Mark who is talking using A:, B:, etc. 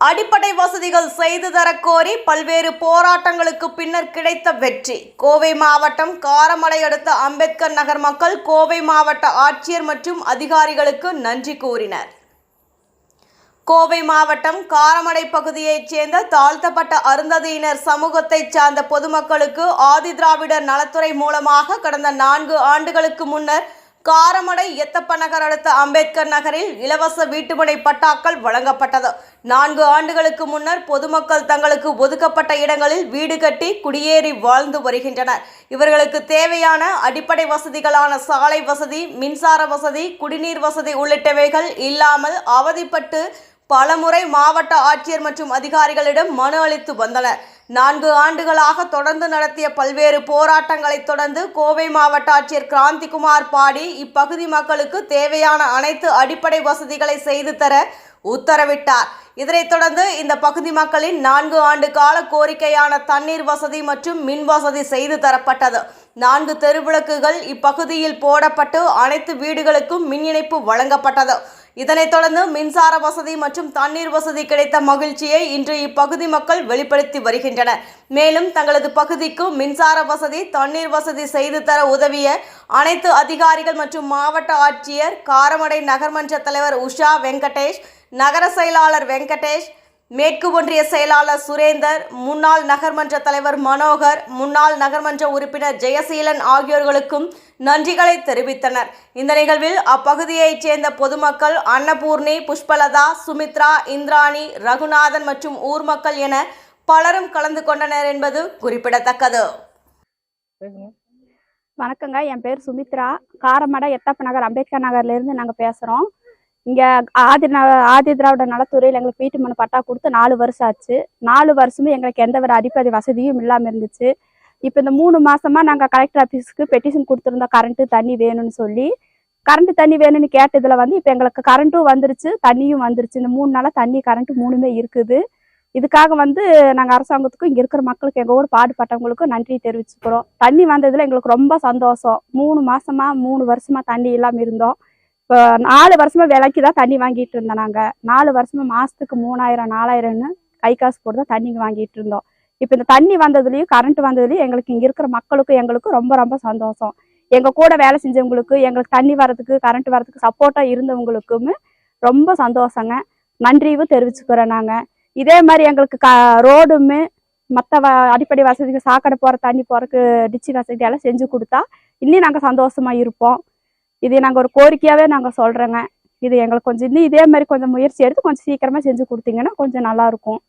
A: அடிப்படை வசதிகள் செய்து தரக்கோரி பல்வேறு போராட்டங்களுக்கு பின்னர் கிடைத்த வெற்றி. கோவை மாவட்டம் காரமடை அடுத்த அம்பேத்கர் நகர் மக்கள் கோவை மாவட்ட ஆட்சியர் மற்றும் அதிகாரிகளுக்கு நன்றி கூறினர். கோவை மாவட்டம் காரமடை பகுதியைச் சேர்ந்த தாழ்த்தப்பட்ட அருந்ததியினர் சமூகத்தைச் சார்ந்த பொதுமக்களுக்கு ஆதிதிராவிடர் நலத்துறை மூலமாக கடந்த நான்கு ஆண்டுகளுக்கு முன்னர் காரமடை எத்தப்ப நகர் அடுத்த அம்பேத்கர் நகரில் இலவச வீட்டுமனை பட்டாக்கள் வழங்கப்பட்டது. நான்கு ஆண்டுகளுக்கு முன்னர் பொதுமக்கள் தங்களுக்கு ஒதுக்கப்பட்ட இடங்களில் வீடு கட்டி குடியேறி வாழ்ந்து வருகின்றனர். இவர்களுக்கு தேவையான அடிப்படை வசதிகளான சாலை வசதி மின்சார வசதி குடிநீர் வசதி உள்ளிட்டவைகள் இல்லாமல் அவதிப்பட்டு பலமுறை மாவட்ட ஆட்சியர் மற்றும் அதிகாரிகளிடம் மனு அளித்து வந்தனர். நான்கு ஆண்டுகளாக தொடர்ந்து நடத்திய பல்வேறு போராட்டங்களைத் தொடர்ந்து கோவை மாவட்ட ஆட்சியர் கிராந்திகுமார் பாடி இப்பகுதி மக்களுக்கு தேவையான அனைத்து அடிப்படை வசதிகளை செய்து தர உத்தரவிட்டார். இதனைத் தொடர்ந்து இந்த பகுதி மக்களின் நான்கு ஆண்டு கால கோரிக்கையான தண்ணீர் வசதி மற்றும் மின் வசதி செய்து தரப்பட்டது. நான்கு தெருவிளக்குகள் இப்பகுதியில் போடப்பட்டு அனைத்து வீடுகளுக்கும் மின் இணைப்பு வழங்கப்பட்டது. இதனைத் தொடர்ந்து மின்சார வசதி மற்றும் தண்ணீர் வசதி கிடைத்த மகிழ்ச்சியை இன்று இப்பகுதி மக்கள் வெளிப்படுத்தி வருகின்றனர். மேலும் தங்களது பகுதிக்கு மின்சார வசதி தண்ணீர் வசதி செய்து தர உதவிய அனைத்து அதிகாரிகள் மற்றும் மாவட்ட ஆட்சியர் காரமடை நகர்மன்ற தலைவர் உஷா வெங்கடேஷ் நகர செயலாளர் வெங்கடேஷ் மேற்கு ஒன்றிய செயலாளர் சுரேந்தர் முன்னாள் நகர்மன்ற தலைவர் மனோகர் முன்னாள் நகர்மன்ற உறுப்பினர் ஜெயசீலன் ஆகியோர்களுக்கும் நன்றிகளை தெரிவித்தனர். இந்த நிகழ்வில் அப்பகுதியைச் சேர்ந்த பொதுமக்கள் அன்னபூர்ணி புஷ்பலதா சுமித்ரா இந்திராணி ரகுநாதன் மற்றும் ஊர் மக்கள் என பலரும் கலந்து கொண்டனர் என்பது குறிப்பிடத்தக்கது.
B: வணக்கங்க. என் பேர் சுமித்ரா. காரமடை எத்தப்ப நகர் அம்பேத்கர் நகர்லேருந்து நாங்கள் பேசுகிறோம் இங்கே ஆதி ந ஆதி திராவிட நலத்துறையில் எங்களுக்கு வீட்டு மனு பட்டா கொடுத்து நாலு வருஷம் ஆச்சு. நாலு வருஷமும் எங்களுக்கு எந்த ஒரு அடிப்படை வசதியும் இல்லாமல் இருந்துச்சு. இப்போ இந்த மூணு மாசமா நாங்கள் கலெக்டர் ஆஃபீஸ்க்கு பெட்டிஷன் கொடுத்துருந்தோம். கரண்ட்டு தண்ணி வேணும்னு சொல்லி. கரண்ட் தண்ணி வேணும்னு கேட்டதுல வந்து இப்போ எங்களுக்கு கரண்ட்டும் வந்துருச்சு தண்ணியும் வந்துருச்சு. இந்த மூணு நாளாக தண்ணி கரண்ட் மூணுமே இருக்குது. இதுக்காக வந்து நாங்கள் அரசாங்கத்துக்கும் இங்கே இருக்கிற மக்களுக்கு எங்கள் ஊர் பாடுபட்டவங்களுக்கும் நன்றி தெரிவிச்சுக்கிறோம். தண்ணி வந்ததில் எங்களுக்கு ரொம்ப சந்தோஷம். மூணு மாசமா மூணு வருஷமா தண்ணி இல்லாமல் இருந்தோம். இப்போ நாலு வருஷமா விலைக்கு தான் தண்ணி வாங்கிட்டு இருந்தோம் நாங்கள் நாலு வருஷமா மாசத்துக்கு மூணாயிரம் நாலாயிரம்னு கை காசு போட்டு தான் தண்ணி வாங்கிட்டு இருந்தோம். இப்போ இந்த தண்ணி வந்ததுலேயும் கரண்ட் வந்ததுலேயும் எங்களுக்கு இங்கே இருக்கிற மக்களுக்கும் எங்களுக்கும் ரொம்ப ரொம்ப சந்தோஷம். எங்கள் கூட வேலை செஞ்சவங்களுக்கு எங்களுக்கு தண்ணி வரதுக்கு கரண்ட் வரதுக்கு சப்போர்ட்டாக இருந்தவங்களுக்கும் ரொம்ப சந்தோஷங்க. நன்றியும் தெரிவிச்சுக்கிறோம் நாங்கள் இதே மாதிரி எங்களுக்கு க ரோடுமே மற்ற வ அடிப்படை வசதிக்கு சாக்கடை போகிற தண்ணி போகிறதுக்கு டிச்சி வசதி எல்லாம் செஞ்சு கொடுத்தா இன்னும் நாங்கள் சந்தோஷமாக இருப்போம். இது நாங்கள் ஒரு கோரிக்கையாகவே நாங்கள் சொல்கிறோங்க இது எங்களுக்கு கொஞ்சம் இன்னும் இதே மாதிரி கொஞ்சம் முயற்சி எடுத்து கொஞ்சம் சீக்கிரமாக செஞ்சு கொடுத்தீங்கன்னா கொஞ்சம் நல்லாயிருக்கும்